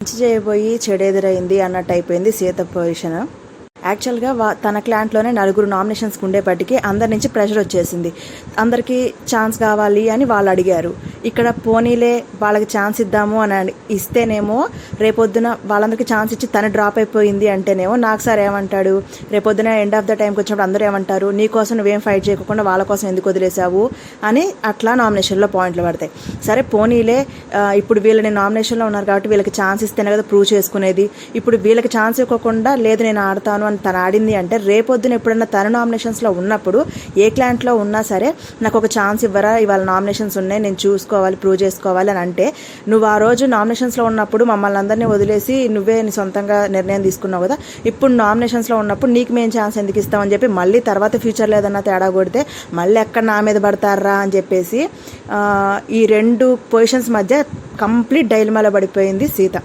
మంచి చేయబోయి చెడు ఎదురైంది అన్నట్టు అయిపోయింది సీత పొజిషన్ యాక్చువల్గా వా తన క్లాంట్లోనే నలుగురు నామినేషన్స్ ఉండేపటికి అందరి నుంచి ప్రెషర్ వచ్చేసింది. అందరికీ ఛాన్స్ కావాలి అని వాళ్ళు అడిగారు. ఇక్కడ పోనీలే వాళ్ళకి ఛాన్స్ ఇద్దాము అని ఇస్తేనేమో రేపొద్దున వాళ్ళందరికీ ఛాన్స్ ఇచ్చి తను డ్రాప్ అయిపోయింది అంటేనేమో నాకు సార్ ఏమంటాడు? రేపొద్దున ఎండ్ ఆఫ్ ద టైంకి వచ్చినప్పుడు అందరూ ఏమంటారు? నీ కోసం నువ్వేం ఫైట్ చేయకుండా వాళ్ళ కోసం ఎందుకు వదిలేసావు అని అట్లా నామినేషన్లో పాయింట్లు పడతాయి. సరే పోనీలే ఇప్పుడు వీళ్ళని నామినేషన్లో ఉన్నారు కాబట్టి వీళ్ళకి ఛాన్స్ ఇస్తేనే కదా ప్రూవ్ చేసుకునేది. ఇప్పుడు వీళ్ళకి ఛాన్స్ ఇవ్వకుండా లేదు నేను ఆడతాను అని తను ఆడింది అంటే రేపొద్దున ఎప్పుడన్నా తన నామినేషన్స్లో ఉన్నప్పుడు ఏ క్లాంట్లో ఉన్నా సరే నాకు ఒక ఛాన్స్ ఇవ్వరా? ఇవాళ నామినేషన్స్ ఉన్నాయి నేను చూసుకోవాలి ప్రూవ్ చేసుకోవాలి అని అంటే నువ్వు ఆ రోజు నామినేషన్స్లో ఉన్నప్పుడు మమ్మల్ని అందరినీ వదిలేసి నువ్వే నీ సొంతంగా నిర్ణయం తీసుకున్నావు కదా? ఇప్పుడు నామినేషన్స్లో ఉన్నప్పుడు నీకు మేము ఛాన్స్ ఎందుకు ఇస్తామని చెప్పి మళ్ళీ తర్వాత ఫ్యూచర్లో ఏదన్నా తేడా కొడితే మళ్ళీ ఎక్కడ నా మీద పడతారా అని చెప్పేసి ఈ రెండు పొజిషన్స్ మధ్య కంప్లీట్ డైలమాలో పడిపోయింది సీత.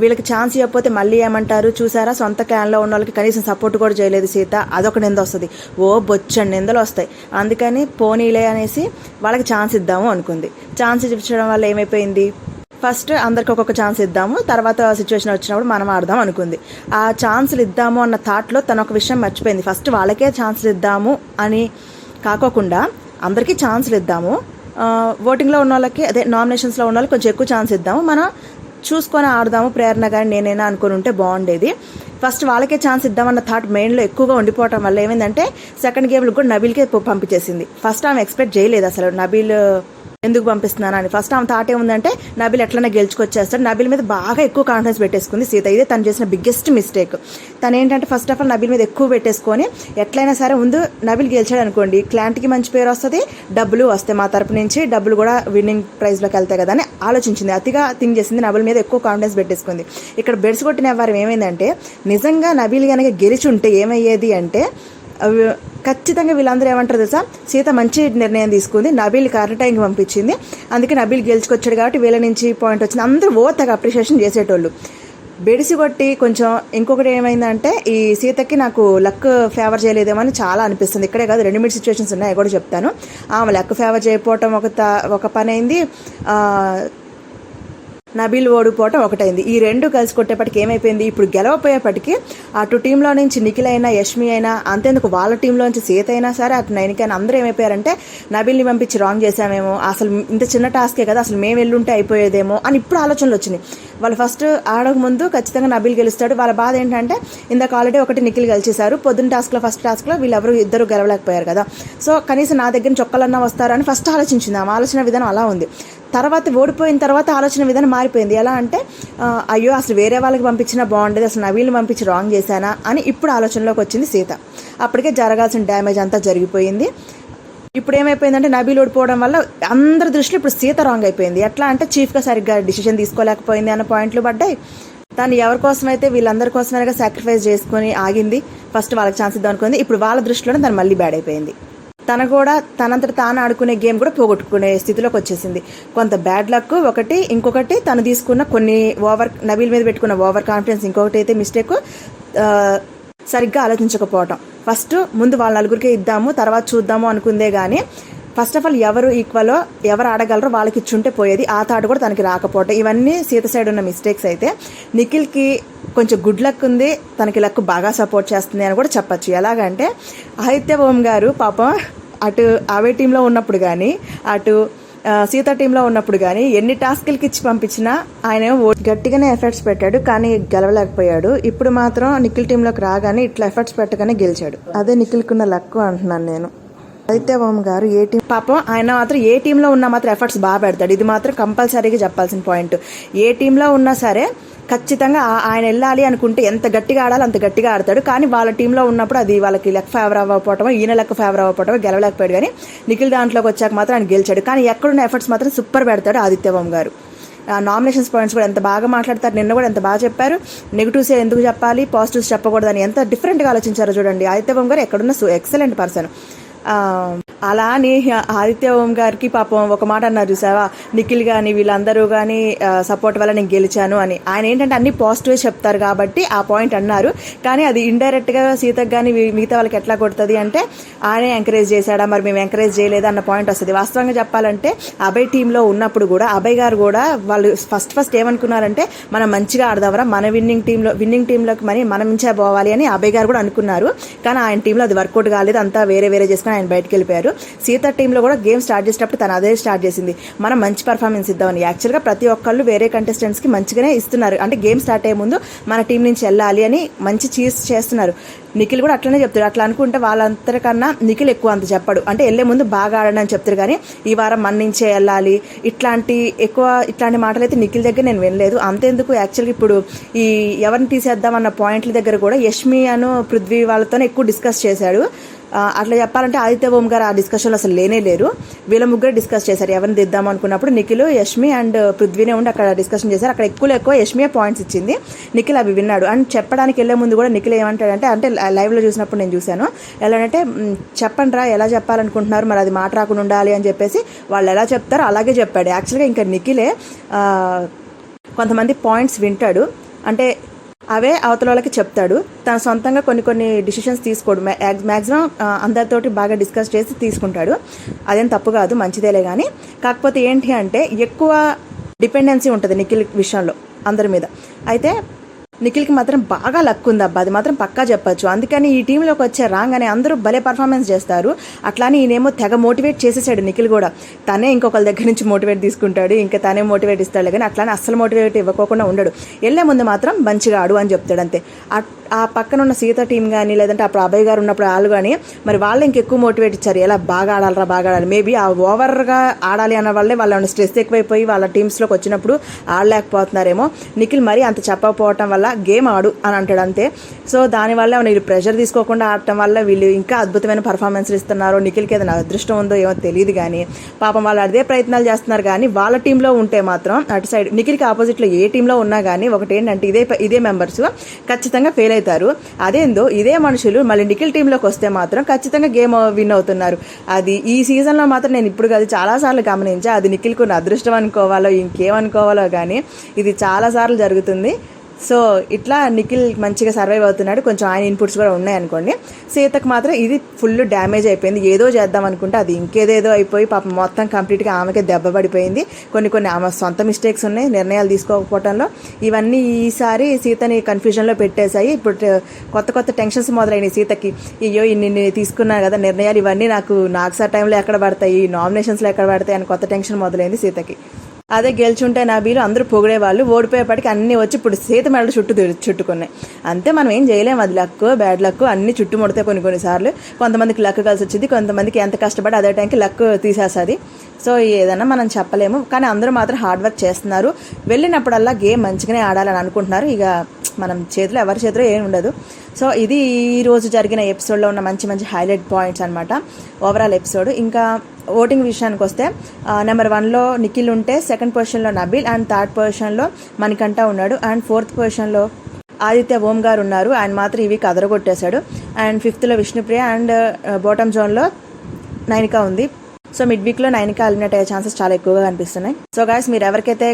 వీళ్ళకి ఛాన్స్ ఇవ్వకపోతే మళ్ళీ ఏమంటారు? చూసారా? సొంత క్యాన్లో ఉన్న వాళ్ళకి కనీసం సపోర్ట్ కూడా చేయలేదు సీత. అదొక నింద వస్తుంది. ఓ బొచ్చని నిందలు వస్తాయి. అందుకని పోనీలే అనేసి వాళ్ళకి ఛాన్స్ ఇద్దాము అనుకుంది. ఛాన్స్ ఇచ్చడం వల్ల ఏమైపోయింది? ఫస్ట్ అందరికి ఒక్కొక్క ఛాన్స్ ఇద్దాము. తర్వాత సిచ్యువేషన్ వచ్చినప్పుడు మనం ఆడదాం అనుకుంది. ఆ ఛాన్సులు ఇద్దాము అన్న థాట్లో తన ఒక విషయం మర్చిపోయింది. ఫస్ట్ వాళ్ళకే ఛాన్సులు ఇద్దాము అని కాకోకుండా అందరికీ ఛాన్సులు ఇద్దాము. ఓటింగ్లో ఉన్న వాళ్ళకి అదే నామినేషన్స్లో ఉన్న వాళ్ళకి కొంచెం ఎక్కువ ఛాన్స్ ఇద్దాము. మనం చూసుకొని ఆడదాము ప్రేరణ కానీ నేనైనా అనుకుని ఉంటే బాగుండేది. ఫస్ట్ వాళ్ళకే ఛాన్స్ ఇద్దామన్న థాట్ మెయిన్లో ఎక్కువగా ఉండిపోవటం వల్ల ఏమైందంటే సెకండ్ గేమ్లో కూడా నబీల్కే పంపించేసింది. ఫస్ట్ ఆమె ఎక్స్పెక్ట్ చేయలేదు అసలు. నబీల్ ఎందుకు పంపిస్తున్నాను అని. ఫస్ట్ ఆమె థాట్ ఏముందంటే నబిల్ ఎట్లనే గెలుచుకొచ్చేస్తాడు. నబిల్ మీద బాగా ఎక్కువ కాన్ఫిడెన్స్ పెట్టేసుకుంది సీత. ఇదే తను చేసిన బిగ్గెస్ట్ మిస్టేక్ తను ఏంటంటే ఫస్ట్ ఆఫ్ ఆల్ నబిల్ మీద ఎక్కువ పెట్టేసుకొని ఎట్లయినా సరే ముందు నబిల్ గెలిచాడు అనుకోండి క్లాంట్కి మంచి పేరు వస్తుంది డబ్బులు వస్తాయి మా తరపు నుంచి డబ్బులు కూడా విన్నింగ్ ప్రైజ్లోకి వెళ్తాయి కదా అని ఆలోచించింది. అతిగా థింక్ చేసింది నబిల్ మీద ఎక్కువ కాన్ఫిడెన్స్ పెట్టేసుకుంది. ఇక్కడ బెడ్స్ కొట్టిన వారు ఏమైందంటే నిజంగా నబిల్ కనుక గెలిచి ఉంటే ఏమయ్యేది అంటే ఖచ్చితంగా వీళ్ళందరూ ఏమంటారు తెలుసా? సీత మంచి నిర్ణయం తీసుకుంది. నబీల్ కరెక్ట్ టైంకి పంపించింది. అందుకే నబీల్ గెలుచుకొచ్చాడు కాబట్టి వీళ్ళ నుంచి పాయింట్ వచ్చింది. అందరూ ఓ తెగ అప్రిషియేషన్ చేసేటోళ్ళు. బెడిసి కొట్టి కొంచెం ఇంకొకటి ఏమైందంటే ఈ సీతకి నాకు లక్ ఫేవర్ చేయలేదేమో అని చాలా అనిపిస్తుంది. ఇక్కడే కాదు రెండు మినిట్ సిచ్యువేషన్స్ ఉన్నాయి కూడా చెప్తాను. ఆమె లక్ ఫేవర్ చేయకపోవటం ఒక త- ఒక పని అయింది. నబీల్ ఓడిపోవటం ఒకటైంది. ఈ రెండు కలిసి కొట్టేపటికి ఏమైపోయింది? ఇప్పుడు గెలవపోయేపటికి అటు టీంలో నుంచి నిఖిల్ అయినా యష్మి అయినా అంతేందుకు వాళ్ళ టీంలో నుంచి సీత అయినా సరే అటు నైనికైనా అందరూ ఏమైపోయారంటే నబీల్ని పంపించి రాంగ్ చేశామేమో అసలు ఇంత చిన్న టాస్కే కదా అసలు మేము వెళ్ళుంటే అయిపోయేదేమో అని ఇప్పుడు ఆలోచనలు వచ్చినాయి. వాళ్ళు ఫస్ట్ ఆడక ముందు ఖచ్చితంగా నబీల్ గెలుస్తాడు. వాళ్ళ బాధ ఏంటంటే ఇందాక ఆల్రెడీ ఒకటి నిఖిల్ గెలిచేశారు. పొద్దున్న టాస్క్లో ఫస్ట్ టాస్క్లో వీళ్ళెవరు ఇద్దరు గెలవలేకపోయారు కదా. సో కనీసం నా దగ్గర చొక్కలన్నా వస్తారని ఫస్ట్ ఆలోచించింది. ఆమె ఆలోచన విధానం అలా ఉంది. తర్వాత ఓడిపోయిన తర్వాత ఆలోచన విధానం మారిపోయింది. ఎలా అంటే అయ్యో అసలు వేరే వాళ్ళకి పంపించినా బాగుండేది అసలు నవీల్ని పంపించి రాంగ్ చేశానా అని ఇప్పుడు ఆలోచనలోకి వచ్చింది సీత. అప్పటికే జరగాల్సిన డ్యామేజ్ అంతా జరిగిపోయింది. ఇప్పుడు ఏమైపోయిందంటే నబీలు ఓడిపోవడం వల్ల అందరి దృష్టిలో ఇప్పుడు సీత రాంగ్ అయిపోయింది. ఎట్లా అంటే చీఫ్గా సరిగ్గా డిసిషన్ తీసుకోలేకపోయింది అన్న పాయింట్లు పడ్డాయి. తను ఎవరి కోసమైతే వీళ్ళందరి కోసమైనా సాక్రిఫైస్ చేసుకొని ఆగింది. ఫస్ట్ వాళ్ళకి ఛాన్స్ ఇద్దాం అనుకుంది ఇప్పుడు వాళ్ళ దృష్టిలోనే తను మళ్ళీ బ్యాడ్ అయిపోయింది. తన కూడా తనంతట తాను ఆడుకునే గేమ్ కూడా పోగొట్టుకునే స్థితిలోకి వచ్చేసింది. కొంత బ్యాడ్ లక్ ఒకటి ఇంకొకటి తను తీసుకున్న కొన్ని ఓవర్ నబీల్ మీద పెట్టుకున్న ఓవర్ కాన్ఫిడెన్స్ ఇంకొకటి అయితే మిస్టేక్ సరిగ్గా ఆలోచించకపోవటం. ఫస్ట్ ముందు వాళ్ళ నలుగురికి ఇద్దాము తర్వాత చూద్దాము అనుకుందే కానీ ఫస్ట్ ఆఫ్ ఆల్ ఎవరు ఈక్వలో ఎవరు ఆడగలరో వాళ్ళకి ఇచ్చుంటే పోయేది ఆ థాట్ కూడా తనకి రాకపోవటం. ఇవన్నీ సీత సైడ్ ఉన్న మిస్టేక్స్ అయితే నిఖిల్కి కొంచెం గుడ్ లక్ ఉంది తనకి లక్ బాగా సపోర్ట్ చేస్తుంది అని కూడా చెప్పచ్చు. ఎలాగంటే ఆదిత్య ఓం గారు పాపం అటు అవే టీంలో ఉన్నప్పుడు కానీ అటు సీత టీంలో ఉన్నప్పుడు కానీ ఎన్ని టాస్క్లకి ఇచ్చి పంపించినా ఆయన ఓ- గట్టిగానే ఎఫర్ట్స్ పెట్టాడు కానీ గెలవలేకపోయాడు. ఇప్పుడు మాత్రం నిఖిల్ టీంలోకి రాగానే ఇట్లా ఎఫర్ట్స్ పెట్టగానే గెలిచాడు. అదే నిఖిల్కున్న లక్ అంటున్నాను నేను. ఆదిత్య గారు ఏ టీం పాపం ఆయన మాత్రం ఏ టీంలో ఉన్నా మాత్రం ఎఫర్ట్స్ బాగా పెడతాడు. ఇది మాత్రం కంపల్సరీగా చెప్పాల్సిన పాయింట్. ఏ టీంలో ఉన్నా సరే ఖచ్చితంగా ఆయన వెళ్ళాలి అనుకుంటే ఎంత గట్టిగా ఆడాలి అంత గట్టిగా ఆడతాడు. కానీ వాళ్ళ టీంలో ఉన్నప్పుడు అది వాళ్ళకి లెక్క ఫేవర్ అవ్వకపోవటం ఈయన లెక్క ఫేవర్ అవ్వకపోవటం గెలవలేకపోయాడు. కానీ నిఖిల్ దాంట్లోకి వచ్చాక మాత్రం ఆయన గెలిచాడు. కానీ ఎక్కడున్న ఎఫర్ట్స్ మాత్రం సూపర్ పెడతాడు ఆదిత్య గారు. నామినేషన్స్ పాయింట్స్ కూడా ఎంత బాగా మాట్లాడతారు నిన్న కూడా ఎంత బాగా చెప్పారు. నెగిటివ్స్ ఎందుకు చెప్పాలి పాజిటివ్స్ చెప్పకూడదని ఎంత డిఫరెంట్గా ఆలోచించారో చూడండి. ఆదిత్య గారు ఎక్కడున్న ఎక్సలెంట్ పర్సన్ అలా అని ఆదిత్య ఓం గారికి పాపం ఒక మాట అన్నారు చూసావా? నిఖిల్ కానీ వీళ్ళందరూ కానీ సపోర్ట్ వల్ల నేను గెలిచాను అని. ఆయన ఏంటంటే అన్ని పాజిటివ్ చెప్తారు కాబట్టి ఆ పాయింట్ అన్నారు. కానీ అది ఇండైరెక్ట్గా సీతకు కానీ మిగతా వాళ్ళకి ఎట్లా కొడుతుంది అంటే ఆయనే ఎంకరేజ్ చేశాడా? మరి మేము ఎంకరేజ్ చేయలేదా? అన్న పాయింట్ వస్తుంది. వాస్తవంగా చెప్పాలంటే అభయ్ టీంలో ఉన్నప్పుడు కూడా అభయ్ గారు కూడా వాళ్ళు ఫస్ట్ ఫస్ట్ ఏమనుకున్నారంటే మనం మంచిగా ఆడదామరా మన విన్నింగ్ టీంలో విన్నింగ్ టీంలోకి మరి మనం మించే పోవాలి అని అభయ్ గారు కూడా అనుకున్నారు. కానీ ఆయన టీంలో అది వర్కౌట్ కాలేదు. అంతా వేరే వేరే చేసుకుని ఆయన బయటకు వెళ్ళిపోయారు. సీత టీంలో కూడా గేమ్ స్టార్ట్ చేసేటప్పుడు తను అదే స్టార్ట్ చేసింది. మనం మంచి పర్ఫార్మెన్స్ ఇద్దామని. యాక్చువల్గా ప్రతి ఒక్కళ్ళు వేరే కంటెస్టెంట్స్కి మంచిగానే ఇస్తున్నారు. అంటే గేమ్ స్టార్ట్ అయ్యే ముందు మన టీం నుంచి వెళ్ళాలి అని మంచి చీజ్ చేస్తున్నారు. నిఖిల్ కూడా అట్లనే చెప్తాడు. అట్లా అనుకుంటే వాళ్ళందరికన్నా నిఖిల్ ఎక్కువ అంత చెప్పడు. అంటే వెళ్ళే ముందు బాగా ఆడండి అని చెప్తారు కానీ ఈ వారం మన నుంచే వెళ్ళాలి. ఇట్లాంటి ఎక్కువ ఇట్లాంటి మాటలు అయితే నిఖిల్ దగ్గర నేను వినలేదు. అంతేందుకు? యాక్చువల్గా ఇప్పుడు ఈ ఎవరిని తీసేద్దాం అన్న పాయింట్ల దగ్గర కూడా యష్మి అను పృథ్వీ వాళ్ళతోనే ఎక్కువ డిస్కస్ చేశాడు. అట్లా చెప్పాలంటే ఆదిత్య ఓం గారు ఆ డిస్కషన్లో అసలు లేనే లేరు. వీళ్ళ ముగ్గురు డిస్కస్ చేశారు. ఎవరిని దిద్దాం అనుకున్నప్పుడు నిఖిల్ యష్మి అండ్ పృథ్వీనే ఉండి అక్కడ డిస్కషన్ చేశారు. అక్కడ ఎక్కువ ఎక్కువ యష్మియే పాయింట్స్ ఇచ్చింది. నిఖిల్ అవి విన్నాడు. అండ్ చెప్పడానికి వెళ్ళే ముందు కూడా నిఖిల్ ఏమంటాడంటే అంటే లైవ్లో చూసినప్పుడు నేను చూశాను. ఎలా అంటే చెప్పండి రా ఎలా చెప్పాలనుకుంటున్నారు? మరి అది మాట రాకుండా ఉండాలి అని చెప్పేసి వాళ్ళు ఎలా చెప్తారో అలాగే చెప్పాడు. యాక్చువల్గా ఇంకా నిఖిలే కొంతమంది పాయింట్స్ వింటాడు. అంటే అవే అవతల వాళ్ళకి చెప్తాడు. తన సొంతంగా కొన్ని కొన్ని డిసిషన్స్ తీసుకోడు. మ్యాక్సిమం అందరితోటి బాగా డిస్కస్ చేసి తీసుకుంటాడు. అదేం తప్పు కాదు మంచిదేలే కానీ కాకపోతే ఏంటి అంటే ఎక్కువ డిపెండెన్సీ ఉంటుంది నిఖిల్ విషయంలో అందరి మీద. అయితే నిఖిల్కి మాత్రం బాగా లక్ ఉంది అబ్బా. అది మాత్రం పక్కా చెప్పొచ్చు. అందుకని ఈ టీంలోకి వచ్చే రాగానే అందరూ భలే పర్ఫార్మెన్స్ చేస్తారు. అట్లానే ఈయనేమో తెగ మోటివేట్ చేసేసాడు నిఖిల్ కూడా. తనే ఇంకొకరి దగ్గర నుంచి మోటివేట్ తీసుకుంటాడు. ఇంకా తనే మోటివేట్ ఇస్తాడు. కానీ అట్లానే అస్సలు మోటివేట్ ఇవ్వకోకుండా ఉండడు. వెళ్ళే ముందు మాత్రం మంచిగా ఆడు అని చెప్తాడు అంతే. ఆ- పక్కన ఉన్న సీత టీం కానీ లేదంటే అప్పుడు అభయ్ గారు ఉన్నప్పుడు వాళ్ళు కానీ మరి వాళ్ళు ఇంకెక్కువ మోటివేట్ ఇచ్చారు. ఎలా బాగా ఆడాలరా బాగా ఆడాలి? మేబీ ఆ ఓవర్గా ఆడాలి అన్న వాళ్ళే వాళ్ళ స్ట్రెస్ ఎక్కువైపోయి వాళ్ళ టీమ్స్లోకి వచ్చినప్పుడు ఆడలేకపోతున్నారేమో. నిఖిల్ మరీ అంత చెప్పకపోవటం వల్ల గేమ్ ఆడు అని అంటాడు అంతే. సో దానివల్ల వీళ్ళు ప్రెషర్ తీసుకోకుండా ఆడటం వల్ల వీళ్ళు ఇంకా అద్భుతమైన పర్ఫార్మెన్స్లు ఇస్తున్నారు. నిఖిల్కి ఏదైనా అదృష్టం ఉందో ఏమో తెలియదు కానీ పాపం వాళ్ళు అదే ప్రయత్నాలు చేస్తున్నారు కానీ వాళ్ళ టీంలో ఉంటే మాత్రం అటు సైడ్ నిఖిల్కి ఆపోజిట్లో ఏ టీంలో ఉన్నా కానీ ఒకటి ఏంటంటే ఇదే ఇదే మెంబర్స్ ఖచ్చితంగా ఫెయిల్ అవుతారు అదేందో ఇదే మనుషులు మళ్ళీ నిఖిల్ టీంలోకి వస్తే మాత్రం ఖచ్చితంగా గేమ్ విన్ అవుతున్నారు. అది ఈ సీజన్లో మాత్రం నేను ఇప్పుడు కాదు చాలాసార్లు గమనించా అది నిఖిల్కు నా అదృష్టం అనుకోవాలో ఇంకేమనుకోవాలో కానీ ఇది చాలాసార్లు జరుగుతుంది. సో ఇట్లా నిఖిల్ మంచిగా సర్వైవ్ అవుతున్నాడు. కొంచెం ఆయన ఇన్పుట్స్ కూడా ఉన్నాయనుకోండి సీతకు మాత్రం ఇది ఫుల్ డ్యామేజ్ అయిపోయింది. ఏదో చేద్దాం అనుకుంటే అది ఇంకేదేదో అయిపోయి పాపం మొత్తం కంప్లీట్గా ఆమెకే దెబ్బ పడిపోయింది. కొన్ని కొన్ని ఆమె సొంత మిస్టేక్స్ ఉన్నాయి నిర్ణయాలు తీసుకోకపోవడంలో ఇవన్నీ ఈసారి సీతని కన్ఫ్యూజన్లో పెట్టేశాయి. ఇప్పుడు కొత్త కొత్త టెన్షన్స్ మొదలైనవి సీతకి. అయ్యో ఇన్ని తీసుకున్నాను కదా నిర్ణయాలు. ఇవన్నీ నాకు నాకు సార్ టైంలో ఎక్కడ పడతాయి? నామినేషన్స్లో ఎక్కడ పడతాయి? అని కొత్త టెన్షన్ మొదలైంది సీతకి. అదే గెలుచుంటే నా బీలు అందరూ పొగిడేవాళ్ళు ఓడిపోయేపాటికి అన్నీ వచ్చి ఇప్పుడు సీత మెడలు చుట్టూ చుట్టుకున్నాయి. అంతే మనం ఏం చేయలేం అది లక్ బ్యాడ్ లక్ అన్ని చుట్టుముడితే కొన్ని కొన్నిసార్లు కొంతమందికి లక్ కలిసి వచ్చింది కొంతమందికి ఎంత కష్టపడి అదే టైంకి లక్ తీసేస్తుంది. సో ఏదైనా మనం చెప్పలేము. కానీ అందరూ మాత్రం హార్డ్ వర్క్ చేస్తున్నారు. వెళ్ళినప్పుడల్లా గేమ్ మంచిగానే ఆడాలని అనుకుంటున్నారు. ఇక మనం చేతిలో ఎవరి చేతిలో ఏం ఉండదు. సో ఇది ఈ రోజు జరిగిన ఎపిసోడ్లో ఉన్న మంచి మంచి హైలైట్ పాయింట్స్ అనమాట ఓవరాల్ ఎపిసోడ్ ఇంకా ఓటింగ్ విషయానికి వస్తే నెంబర్ వన్లో నిఖిల్ ఉంటే సెకండ్ పొజిషన్లో నబీల్ అండ్ థర్డ్ పొజిషన్లో మణికంఠ ఉన్నాడు. అండ్ ఫోర్త్ పొజిషన్లో ఆదిత్య ఓం గారు ఉన్నారు. ఆయన మాత్రం ఇవి కదరగొట్టేశాడు. అండ్ ఫిఫ్త్లో విష్ణుప్రియ అండ్ బాటమ్ జోన్లో నైనిక ఉంది. సో మిడ్ వీక్లో నైన్కి ఎలిమినేట్ అయ్యే ఛాన్సెస్ చాలా ఎక్కువగా కనిపిస్తున్నాయి. సో గాయస్ మీరు ఎవరికైతే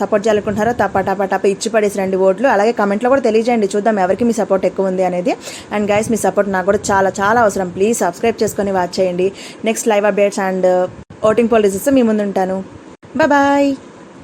సపోర్ట్ చేయాలనుకుంటున్నారో తప్ప టప టప ఇచ్చి పడేసి రెండు ఓట్లు. అలాగే కమెంట్లో కూడా తెలియజేయండి చూద్దాం ఎవరికి మీ సపోర్ట్ ఎక్కువ ఉంది అనేది. అండ్ గైస్ మీ సపోర్ట్ నాకు కూడా చాలా చాలా అవసరం. ప్లీజ్ సబ్స్క్రైబ్ చేసుకొని వాచ్ చేయండి. Next live updates and voting poll results మీ ముందు ఉంటాను బాయ్